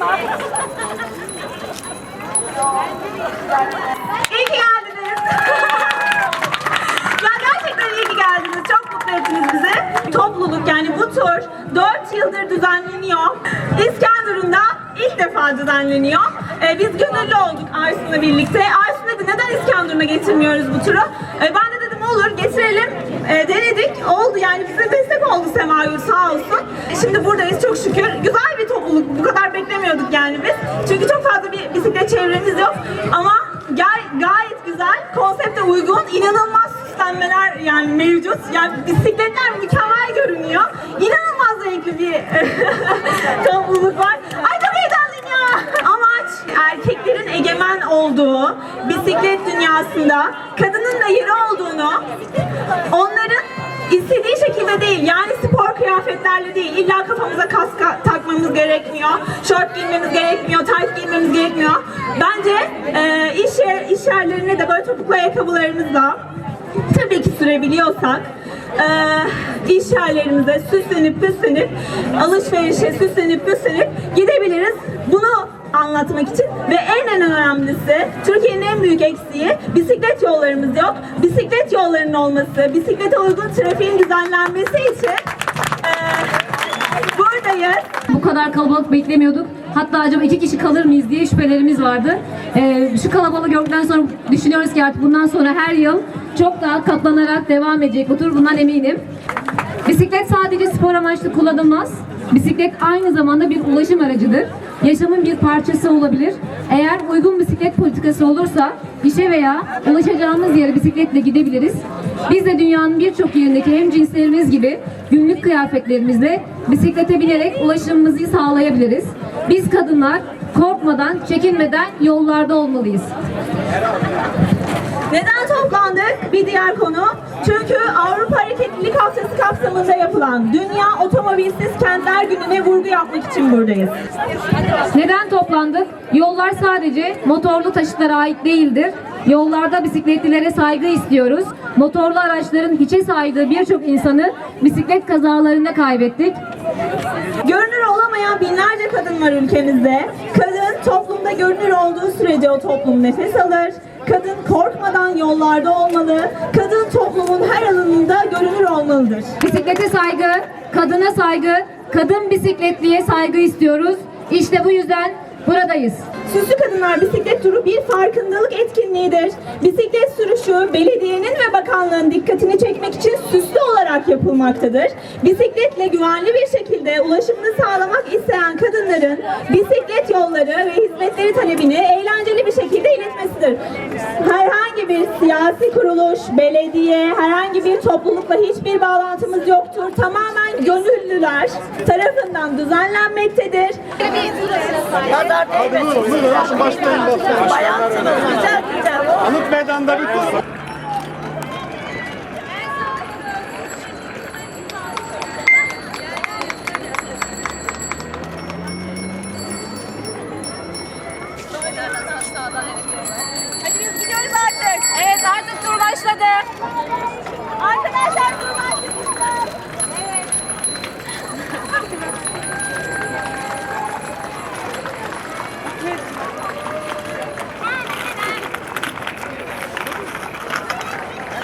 Arkama. İyi ki geldiniz. ya gerçekten iyi ki geldiniz. Çok mutlu ettiniz bizi. Topluluk yani bu tur 4 yıldır düzenleniyor. İskenderun'da ilk defa düzenleniyor. Ee, biz gönüllü olduk Aysun'la birlikte. Aysun dedi neden İskenderun'a getirmiyoruz bu turu? Ee, ben de dedim olur getirelim. Ee, denedik. Oldu yani bize destek oldu Sema sağ olsun. Şimdi buradayız çok şükür. Güzel bir topluluk. Bu kadar beklemiyorduk yani biz. Çünkü çok fazla bir bisiklet çevremiz yok. Ama gay- gayet güzel. Konsepte uygun. inanılmaz süslenmeler yani mevcut. Yani bisikletler mükemmel görünüyor. İnanılmaz renkli bir topluluk var. Ay çok heyecanlıyım ya. Amaç erkeklerin egemen olduğu bisiklet dünyasında kadının da yeri olduğunu istediği şekilde değil. Yani spor kıyafetlerle değil. İlla kafamıza kask takmamız gerekmiyor. Şort giymemiz gerekmiyor. Tayt giymemiz gerekmiyor. Bence e, iş, yer, iş yerlerine de böyle topuklu ayakkabılarımızla tabii ki sürebiliyorsak e, iş yerlerimize süslenip püslenip alışverişe süslenip püslenip gidebiliriz. Bunu anlatmak için ve en en önemlisi Türkiye'nin en büyük eksiği bisiklet yollarımız yok. Bisiklet yollarının olması, bisiklete uygun trafiğin düzenlenmesi için buradayız. Bu kadar kalabalık beklemiyorduk. Hatta acaba iki kişi kalır mıyız diye şüphelerimiz vardı. Ee, şu kalabalığı gördükten sonra düşünüyoruz ki artık bundan sonra her yıl çok daha katlanarak devam edecek bu tur. Bundan eminim. Bisiklet sadece spor amaçlı kullanılmaz. Bisiklet aynı zamanda bir ulaşım aracıdır. Yaşamın bir parçası olabilir. Eğer uygun bisiklet politikası olursa işe veya ulaşacağımız yere bisikletle gidebiliriz. Biz de dünyanın birçok yerindeki hem cinslerimiz gibi günlük kıyafetlerimizle bisiklete binerek ulaşımımızı sağlayabiliriz. Biz kadınlar korkmadan, çekinmeden yollarda olmalıyız. Neden toplandık? Bir diğer konu. Çünkü Avrupa kapsamında yapılan Dünya Otomobilsiz Kentler Günü'ne vurgu yapmak için buradayız. Neden toplandık? Yollar sadece motorlu taşıtlara ait değildir. Yollarda bisikletlilere saygı istiyoruz. Motorlu araçların hiçe saydığı birçok insanı bisiklet kazalarında kaybettik. Görünür olamayan binlerce kadın var ülkemizde. Kadın toplumda görünür olduğu sürece o toplum nefes alır. Kadın korkmadan yollarda olmalı. Kadın toplumun her alanında görünür olmalıdır. Bisiklete saygı, kadına saygı, kadın bisikletliye saygı istiyoruz. İşte bu yüzden buradayız. Süslü Kadınlar Bisiklet Turu bir farkındalık etkinliğidir. Bisiklet sürüşü belediyenin ve bakanlığın dikkatini çekmek için süslü olarak yapılmaktadır. Bisikletle güvenli bir şekilde ulaşımını sağlamak isteyen kadınların bisiklet yolları ve hizmetleri talebini eğlenceli bir şekilde iletmesidir. Herhangi bir siyasi kuruluş, belediye, herhangi bir toplulukla hiçbir bağlantımız yoktur. Tamamen gönüllüler tarafından düzenlenmektedir. Hadi buyurun. Başlayın başlayın. Anıt meydanda bir tur. Hadi biz gidiyoruz artık. Evet artık tur başladı. Arkadaşlar tur başladı. Evet.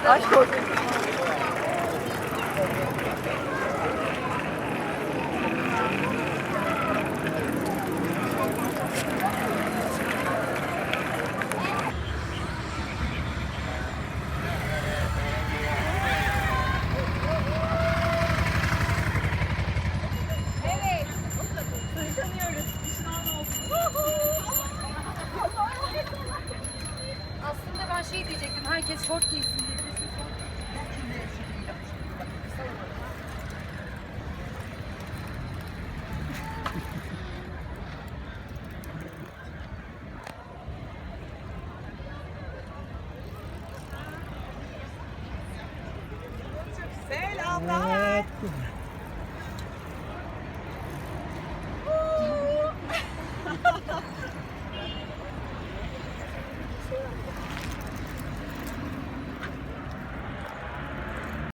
Aşk olsun. Aslında ben şey diyecektim. Herkes şort giysin diye. Evet.